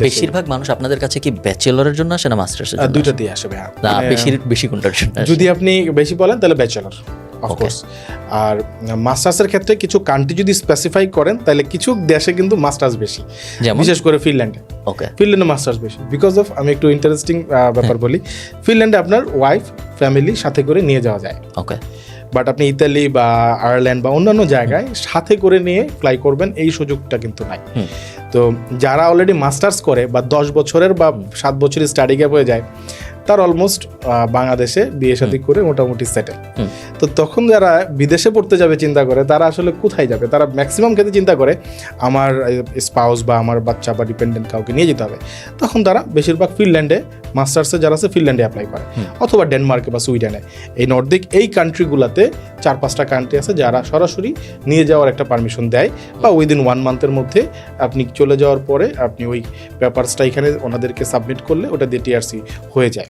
বেশিরভাগ মানুষ আপনাদের কাছে কি ব্যাচেলরের জন্য আসে না মাস্টার্সের জন্য দুটো দিয়ে আসবে না মানে, বেশি বেশি কোনটার জন্য যদি আপনি বেশি বলেন তাহলে ব্যাচেলর অফকোর্স আর মাস্টার্সের ক্ষেত্রে কিছু কান্ট্রি যদি স্পেসিফাই করেন তাহলে কিছু দেশে কিন্তু মাস্টার্স বেশি। বিশেষ করে ফিনল্যান্ডে ওকে ফিনল্যান্ডে মাস্টার্স বেশি। বিকজ অফ আমি একটু ইন্টারেস্টিং ব্যাপার বলি। ফিনল্যান্ডে আপনার ওয়াইফ ফ্যামিলি সাথে করে নিয়ে যাওয়া যায়। ওকে বাট আপনি ইতালি বা আয়ারল্যান্ড বা অন্যান্য জায়গায় সাথে করে নিয়ে ফ্লাই করবেন এই সুযোগটা কিন্তু নাই। তো যারা অলরেডি মাস্টার্স করে বা দশ বছরের বা সাত বছরের স্টাডি গ্যাপ হয়ে যায় তার অলমোস্ট বাংলাদেশে বিয়ে শাদী করে মোটামুটি সেটেল তো তখন যারা বিদেশে পড়তে যাবে চিন্তা করে তারা আসলে কোথায় যাবে? তারা ম্যাক্সিমাম ক্ষেত্রে চিন্তা করে আমার স্পাউস বা আমার বাচ্চা বা ডিপেন্ডেন্ট কাউকে নিয়ে যেতে হবে। তখন তারা বেশিরভাগ ফিনল্যান্ডে মাস্টার্সে যারা আছে ফিনল্যান্ডে অ্যাপ্লাই করে। অথবা ডেনমার্কে বা সুইডেনে এই নর্দিক এই কান্ট্রিগুলোতে চার পাঁচটা কান্ট্রি আছে যারা সরাসরি নিয়ে যাওয়ার একটা পারমিশন দেয় বা উইদিন ওয়ান মান্থের মধ্যে আপনি চলে যাওয়ার পরে আপনি ওই পেপারসটা এখানে ওনাদেরকে সাবমিট করলে ওটা দিয়ে টিআরসি হয়ে যায়।